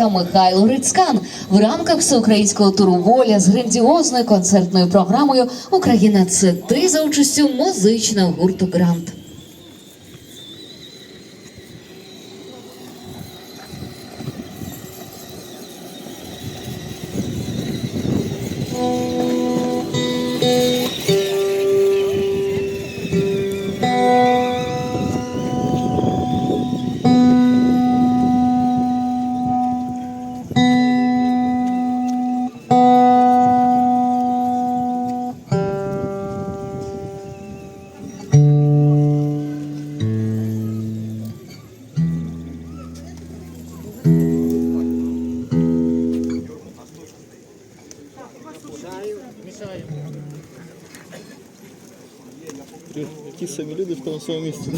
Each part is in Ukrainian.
Михайло Рицькан в рамках всеукраїнського туру Воля з грандіозною концертною програмою Україна це ти за участю музичного гурту Грант. Ті самі люди в тому самому місці.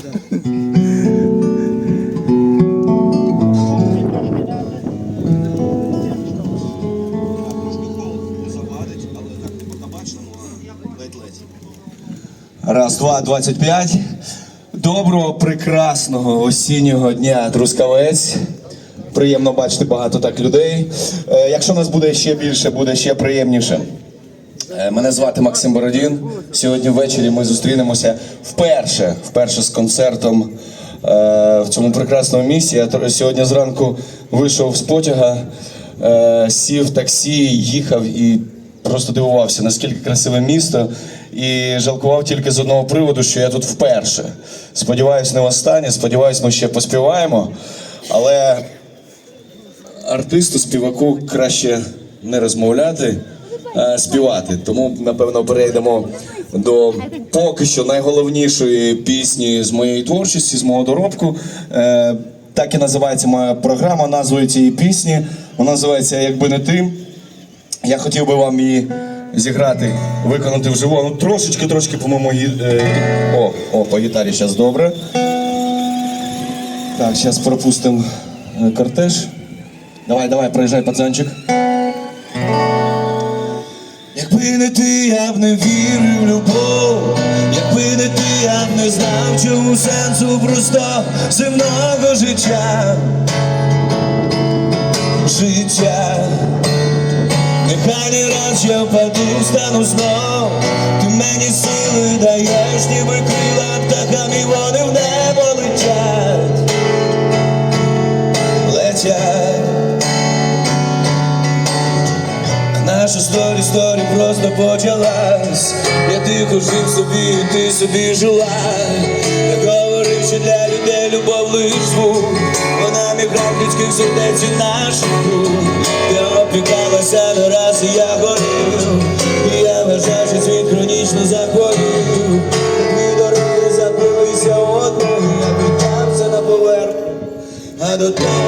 Раз, два, двадцять п'ять. Доброго, прекрасного осіннього дня, Трускавець. Приємно бачити багато так людей. Е, якщо нас буде ще більше, буде ще приємніше. Е, Мене звати Максим Бородін. Сьогодні ввечері ми зустрінемося вперше, вперше з концертом е, в цьому прекрасному місці. Я сьогодні зранку вийшов з потяга, е, сів в таксі, їхав і просто дивувався, наскільки красиве місто. І жалкував тільки з одного приводу, що я тут вперше. Сподіваюсь, не востаннє, сподіваюсь, ми ще поспіваємо. Але артисту, співаку краще не розмовляти, співати. Тому, напевно, перейдемо до поки що найголовнішої пісні з моєї творчості, з мого доробку. Е, так і називається моя програма, назвою цієї пісні. Вона називається Якби не ти. Я хотів би вам її зіграти, виконати вживу. Ну, трошечки, трошки, по-моєму, гі- е, о, о, по гітарі зараз добре. Так, зараз пропустимо е, кортеж. Давай, давай, проїжджай, пацанчик. Не ти, я б не вірив в любов. Якби не ти, я б не знав, чому сенсу просто земного життя. Життя. Нехай не раз я впаду, стану знов. Ти мені сили даєш, ніби просто почалась. Я тихо жив собі, ти собі жила. Я говорив, що для людей любов лиш звук. Вона не грав людських сердець і наших. Я опікалася не раз, і я горів. І я вважав, що світ хронічно захворів. Дві дороги заплилися одну, я піднявся на поверхню, а до того,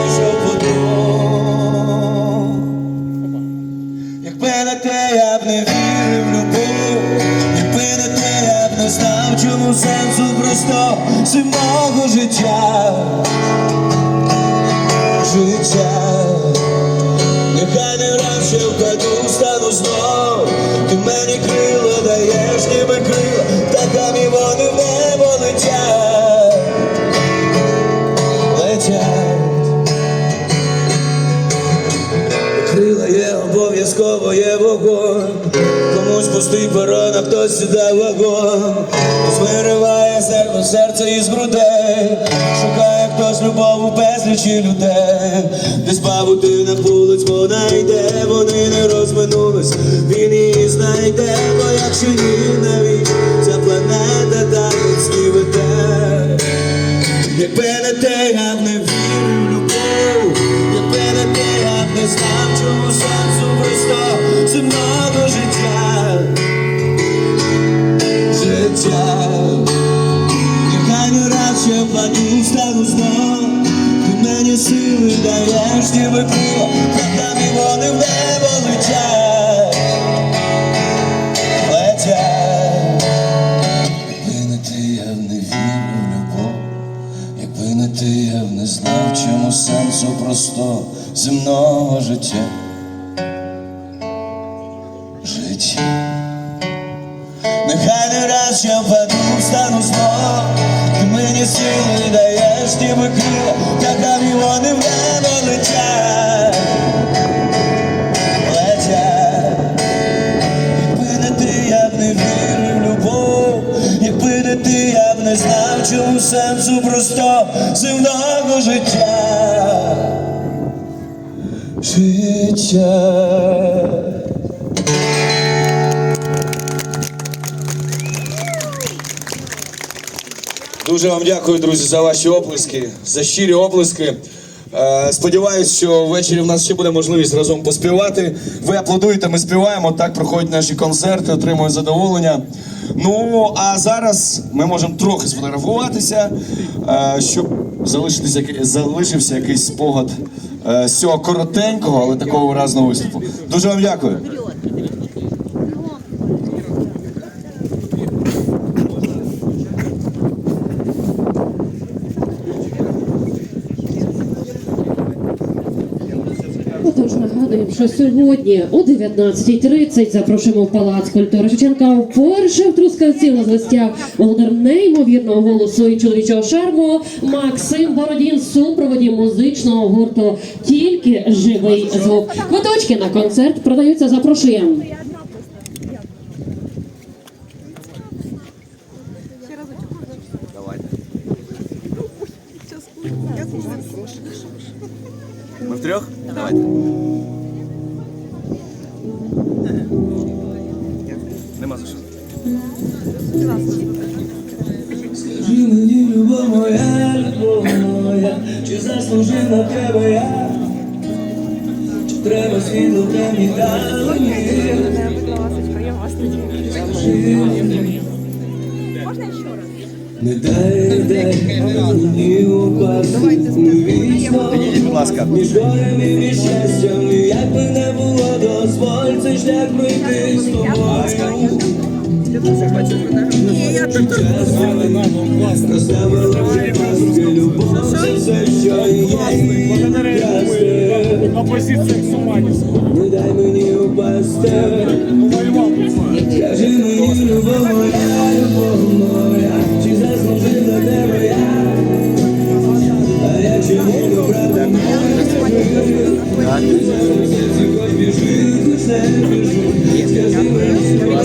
просто земного життя. Життя, нехай не раз ще впаду, стану знов. Ти мені крила даєш, ніби крила, птахам і вони в небо летять. Летять. Крила є обов'язково є вогонь. Комусь пустий перон, а хтось сюди вагон. Хтось вириває серце, із грудей. Шукає хтось любов у безлічі людей. Десь на вулиць вона йде, вони не розминулись, він її знайде, бо якщо ні, навіть ця планета так веде. Якби не те, я б не даєш, ніби крила, там і вони в небо летять. Летять. Якби не ти, я б не вірив в любов. Якби не ти, я б не знав, чому сенсу просто земного життя. Життя. Нехай не раз я впаду, встану знов. Ти мені сили даєш, ніби крила, та там і вони життя. Дуже вам дякую, друзі, за ваші оплески, за щирі оплески. Е, Сподіваюсь, що ввечері в нас ще буде можливість разом поспівати. Ви аплодуєте, ми співаємо. Так проходять наші концерти, отримуємо задоволення. Ну а зараз ми можемо трохи сфотографуватися, е, щоб залишився якийсь спогад з цього коротенького, але такого виразного виступу. Дуже вам дякую. Нагадуємо, що сьогодні о 19.30 запрошуємо в Палац культури Шевченка вперше в Трускавці на гостях володар неймовірного голосу і чоловічого шарму Максим Бородін, супроводі музичного гурту Тільки живий звук. Квиточки на концерт продаються. Запрошуємо. Ми втрьох? Давайте. Нема за що. Скажи мені, любов моя, любов моя, чи заслужив на тебе я? Чи треба світло в темній далині? Скажи мені, не дай, не дай мені упасти не вічно ласка. Між горем і між щастям, як би не було, дозволь цей шлях пройти з тобою. Розставила вже маски, любов, це все, що є. Ясне. Опозиція Суманівського. Не дай мені упасти.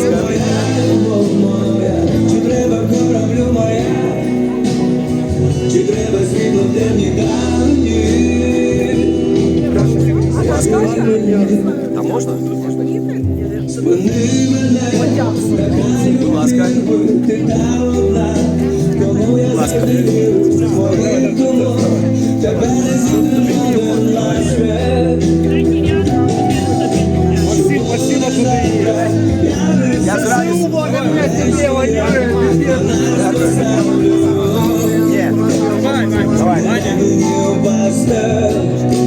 Моя, чи треба кораблю моя? Чи треба світло в темній? А можна? Спини мене, будь ласка, ти та одна, кому я завірю, моїм кому, тебе не зупинити лише. Спасибо, що ти є. Я з радістю. Мені упасти. Скажи мені, любов моя,